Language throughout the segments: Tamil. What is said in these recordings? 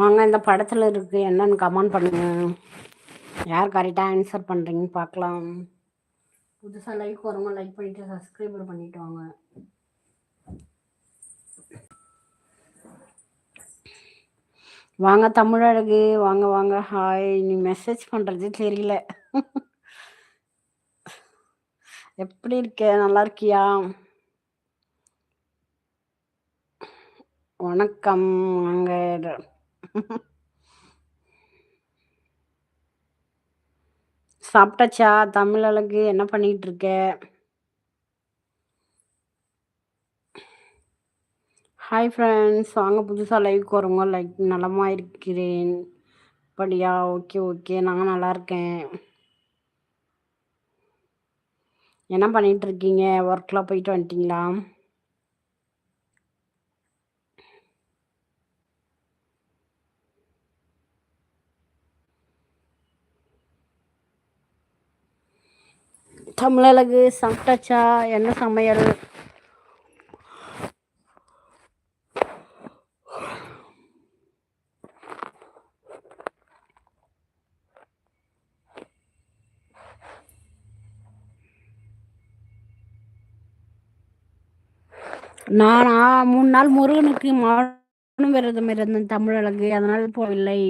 வாங்க இந்த படத்தில் இருக்குது என்னன்னு கமெண்ட் பண்ணுங்க. யார் கரெக்டாக ஆன்சர் பண்ணுறீங்கன்னு பார்க்கலாம். புதுசாக லைக் வரவங்க லைக் பண்ணிவிட்டு சப்ஸ்கிரைபர் பண்ணிட்டு வாங்க. வாங்க தமிழழகு வாங்க வாங்க. ஹாய் நீ மெசேஜ் பண்ணுறது தெரியல. எப்படி இருக்க? நல்லா இருக்கியா? வணக்கம். வாங்க சாப்பிட்டாச்சா? தமிழ் அழகு என்ன பண்ணிட்டு இருக்க ஹாய் ஃப்ரெண்ட்ஸ் வாங்க புதுசாக லைவுக்கு வரவங்க லைக் நலமா இருக்கிறேன். அப்படியா? ஓகே ஓகே நான் நல்லா இருக்கேன். என்ன பண்ணிட்டு இருக்கீங்க ஒர்க்லாம் போயிட்டு வந்துட்டீங்களா? தமிழழகு சாப்பிட்டாச்சா என்ன சமையல்? நானா மூணு நாள் முருகனுக்கு மானம் விரதம் இருந்தேன் தமிழழகு. அதனால் போகவில்லை.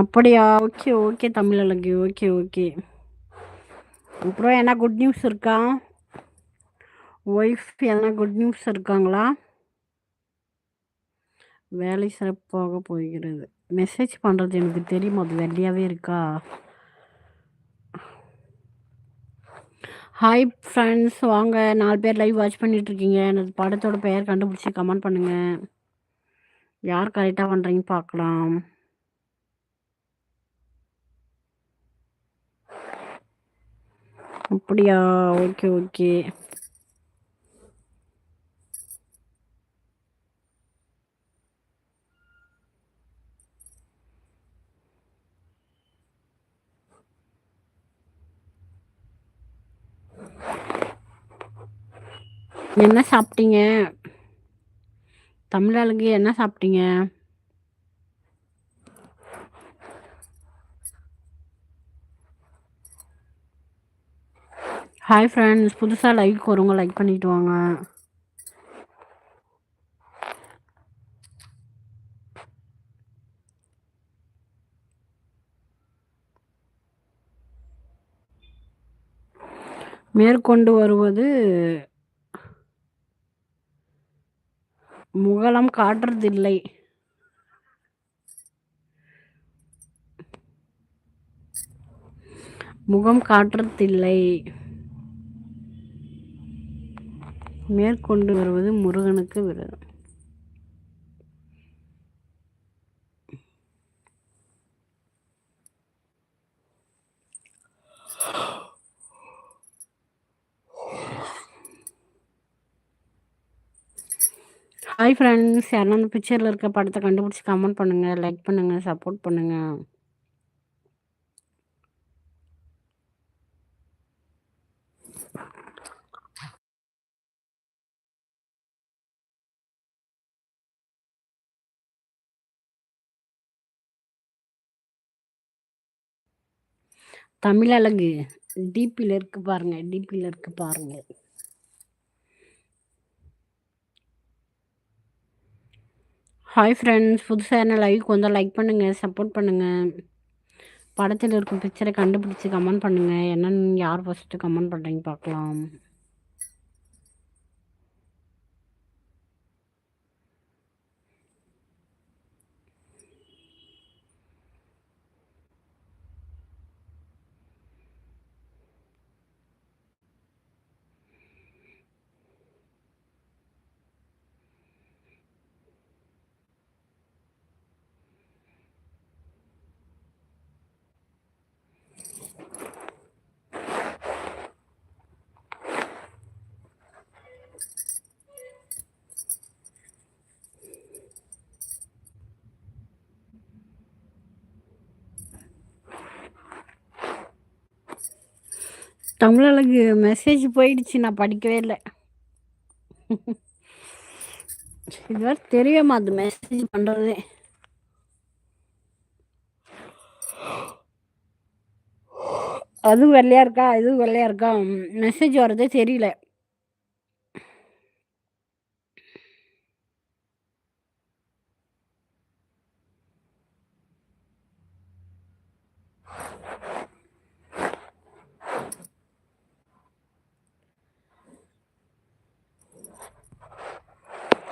அப்படியா? ஓகே ஓகே தமிழ் அழகு ஓகே ஓகே. அப்புறம் என்ன குட் நியூஸ் இருக்கா? ஒய்ஃப் எதனா குட் நியூஸ் இருக்காங்களா? வேலை சிறப்பாக போகிறது. மெசேஜ் பண்ணுறது எனக்கு தெரியும்? அது வெள்ளையாகவே இருக்கா? ஹாய் ஃப்ரெண்ட்ஸ் வாங்க. நாலு பேர் லைவ் வாட்ச் பண்ணிகிட்ருக்கீங்க எனக்கு படத்தோட பெயர் கண்டுபிடிச்சி கமெண்ட் பண்ணுங்கள் யார் கரெக்டாக பண்ணுறீங்கன்னு பார்க்கலாம். அப்படியா? Okay okay. என்ன சாப்பிட்டீங்க? தமிழாளுக்கு என்ன சாப்பிட்டீங்க? ஹாய் ஃப்ரெண்ட்ஸ் புதுசாக லைக் வருங்க லைக் பண்ணிட்டு வாங்க. மேற்கொண்டு வருவது முகலம் காட்டுறதில்லை. முகம் காட்டுறதில்லை. மேற்கொண்டு வருவது முருகனுக்கு விரதம். ஹாய் ஃப்ரெண்ட்ஸ் யாரும் அந்த பிக்சரில் இருக்க படத்தை கண்டுபிடிச்சி கமெண்ட் பண்ணுங்கள் லைக் பண்ணுங்கள் சப்போர்ட் பண்ணுங்கள் தமிழழகு டிபியில் இருக்கு பாருங்க டிபியில் இருக்கு பாருங்க. ஹாய் ஃப்ரெண்ட்ஸ் புதுசாக என்ன லைவுக்கு வந்தால் லைக் பண்ணுங்கள் சப்போர்ட் பண்ணுங்கள் படத்தில் இருக்கும் பிக்சரை கண்டுபிடிச்சி கமெண்ட் பண்ணுங்கள் என்னென்னு யார் ஃபஸ்ட்டு கமெண்ட் பண்ணுறீங்க பார்க்கலாம். தமிழழகு மெசேஜ் போயிடுச்சு நான் படிக்கவே இல்லை. இதுவரை தெரிய மாட்டுது மெசேஜ் பண்ணுறதே அதுவும் வெள்ளையா இருக்கா? இதுவும் வெள்ளையா இருக்கா? மெசேஜ் வர்றதே தெரியல.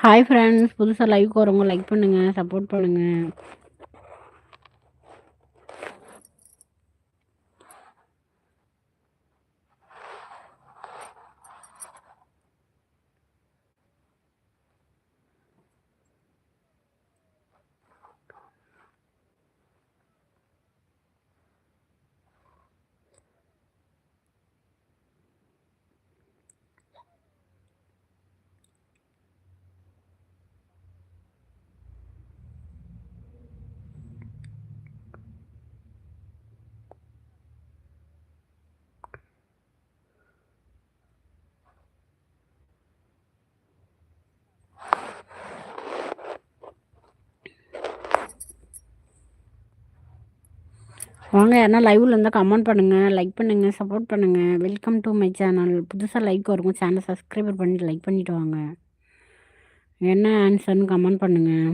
ஹாய் ஃப்ரெண்ட்ஸ் புதுசாக லைவ் வரவங்க லைக் பண்ணுங்கள் சப்போர்ட் பண்ணுங்கள் வாங்க யாரா லைவ்ல இருந்தால் கமெண்ட் பண்ணுங்கள் லைக் பண்ணுங்கள் சப்போர்ட் பண்ணுங்கள் வெல்கம் டு மை சேனல் புதுசாக லைக் வரும் சேனல் சப்ஸ்கிரைபர் பண்ணிட்டு லைக் பண்ணிவிட்டு வாங்க. என்ன ஆன்சர்னு கமெண்ட் பண்ணுங்கள்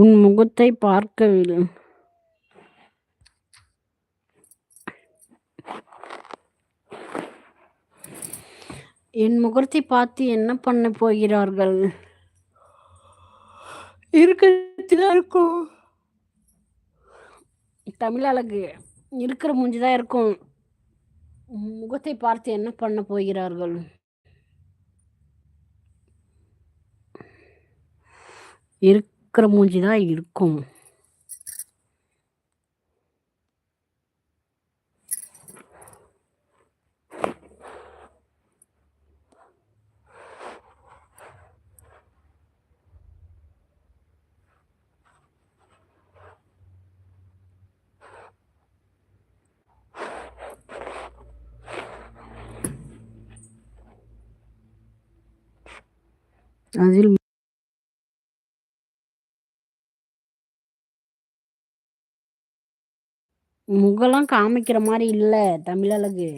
உன் முகத்தை பார்க்கவில்லை. என் முகத்தை பார்த்து என்ன பண்ண போகிறார்கள்? இருக்கிறதுதான் இருக்கும். தமிழ் அழகு இருக்கிற மூஞ்சிதான் இருக்கும். முகத்தை பார்த்து என்ன பண்ண போகிறார்கள்? இருக்கு இருக்கிற மூஞ்சி தான் இருக்கும் அதில் முகம்லாம் காமிக்கிற மாதிரி இல்ல தமிழழகு.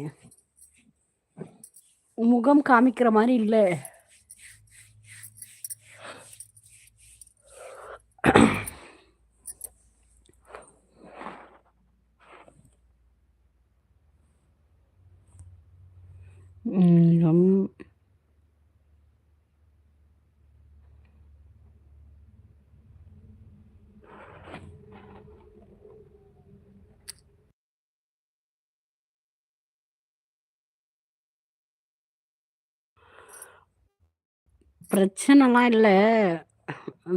முகம் காமிக்கிற மாதிரி இல்ல. ம். பிரச்சனைலாம் இல்லை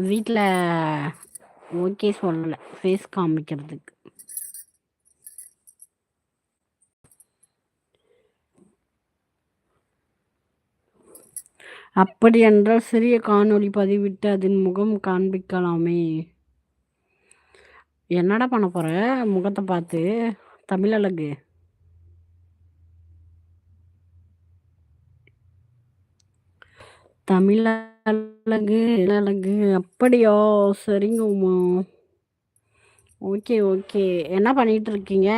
வீட்டில் ஓகே சொல்லலை ஃபேஸ் காமிக்கிறதுக்கு. அப்படி என்றால் சிறிய காணொளி பதிவிட்டு அதன் முகம் காண்பிக்கலாமே! என்னடா பண்ண போகிற முகத்தை பார்த்து? தமிழ் அழகு தமிழ் அழகு அழகு அப்படியா? சரிங்க உமா ஓகே ஓகே. என்ன பண்ணிட்டு இருக்கீங்க?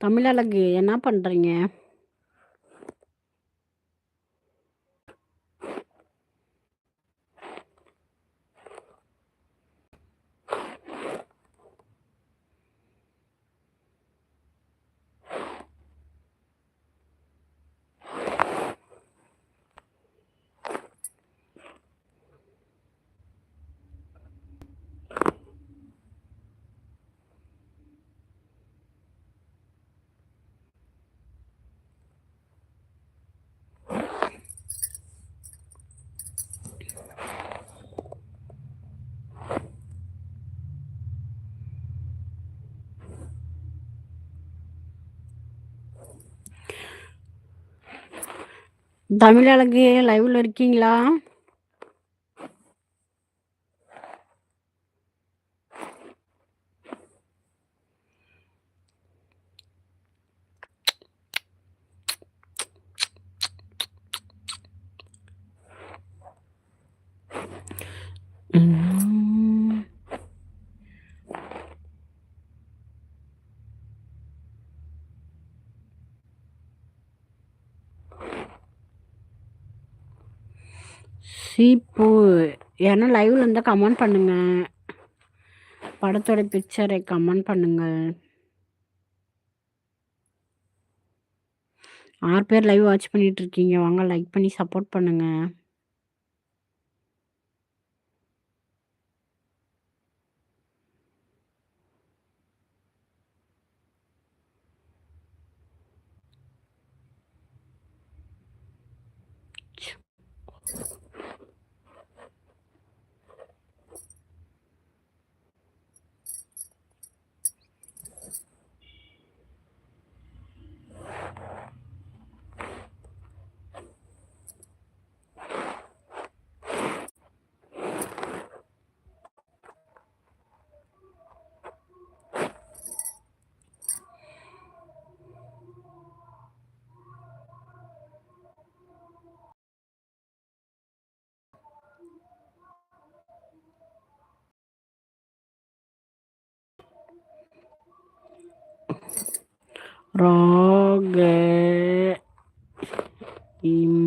தமிழ் அழகு என்ன பண்றீங்க? தமிழ் அழகு லைவ்ல இருக்கீங்களா ம். சீப்பு ஏன்னா லைவ்ல இருந்தால் கமெண்ட் பண்ணுங்க. படத்தோட பிக்சரை கமெண்ட் பண்ணுங்கள் ஆறு பேர் லைவ் வாட்ச் பண்ணிட்டு இருக்கீங்க. வாங்க லைக் பண்ணி சப்போர்ட் பண்ணுங்க. Roge. Im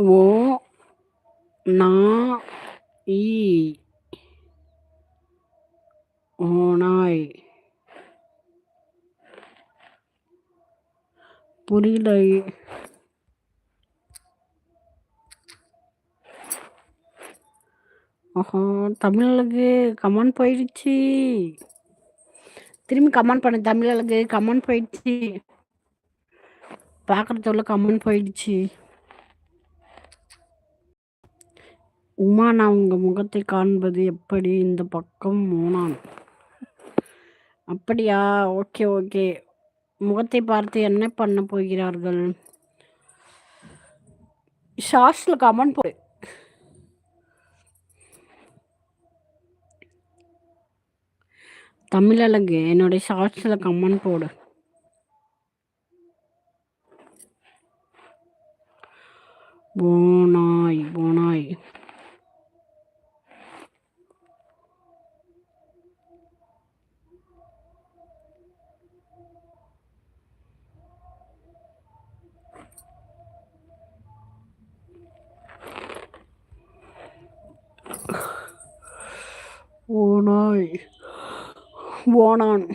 ஓ நா இ ஓநாய் புரியல. ஓஹோ தமிழுக்கு கமெண்ட் போயிடுச்சு. திரும்பி கமெண்ட் பண்ண தமிழுக்கு கமெண்ட் போயிடுச்சு. பார்க்குறதுள்ள கமெண்ட் போயிடுச்சு. உமா நான் உங்கள் முகத்தை காண்பது எப்படி? இந்த பக்கம் மோனான். அப்படியா? Okay okay. முகத்தை பார்த்து என்ன பண்ண போகிறார்கள்? ஷார்ட்ஸில் கமெண்ட் போடு. தமிழழகு என்னுடைய ஷார்ட்ஸில் கமெண்ட் போடு. போனாய் போனாய். ஓனாய் ஓனான்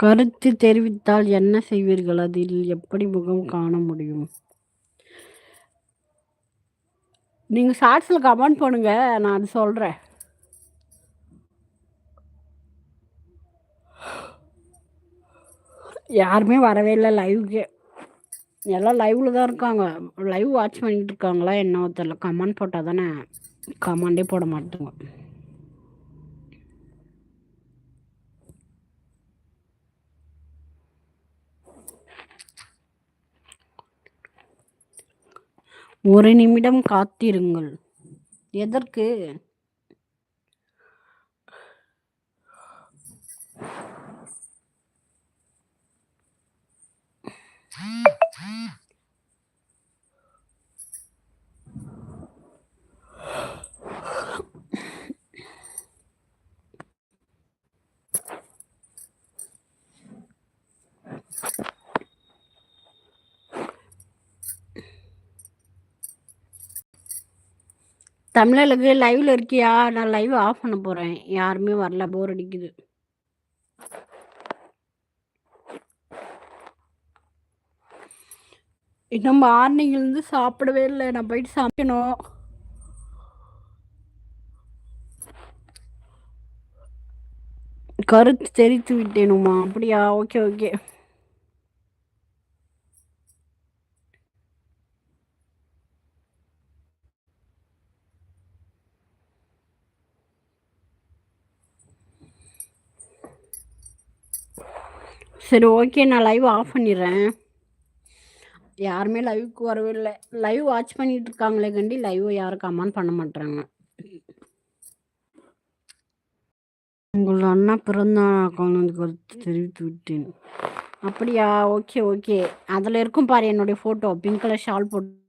கருத்து தெரிவித்தால் என்ன செய்வீர்கள்? அதில் எப்படி முகம் காண முடியும்? நீங்கள் ஷார்ட்ஸில் கமெண்ட் பண்ணுங்க நான் அது சொல்கிறேன் யாருமே வரவே இல்லை லைவுக்கு எல்லாம் லைவில் தான் இருக்காங்க. லைவ் வாட்ச் பண்ணிட்டு இருக்காங்களா என்ன தெரியல. கமெண்ட் போட்டால் தானே கமெண்டே போட மாட்டாங்க. ஒரு நிமிடம் காத்திருங்கள். எதற்கு? தமிழர்களுக்கு லைவ்ல இருக்கியா? நான் லைவ் ஆஃப் பண்ண போறேன். யாருமே வரல. போர் அடிக்குது. இன்னும் மார்னிங்லேருந்து சாப்பிடவே இல்லை. நான் போயிட்டு சமைக்கணும். கருத்து தெரித்து விட்டேனுமா அப்படியா? ஓகே ஓகே சரி ஓகே நான் லைவ் ஆஃப் பண்ணிடுறேன். யாருமே லைவுக்கு வரவே இல்லை. லைவ் வாட்ச் பண்ணிட்டு இருக்காங்களே கண்டி லைவ் யாரும் கமெண்ட் பண்ண மாட்டாங்க உங்கள் அண்ணா பிறந்த குழந்தை கருத்து தெரிவித்து விட்டேன். அப்படியா? ஓகே ஓகே அதில் இருக்கும் பாரு என்னுடைய ஃபோட்டோ பிங்க் கலர் ஷால் போட்டு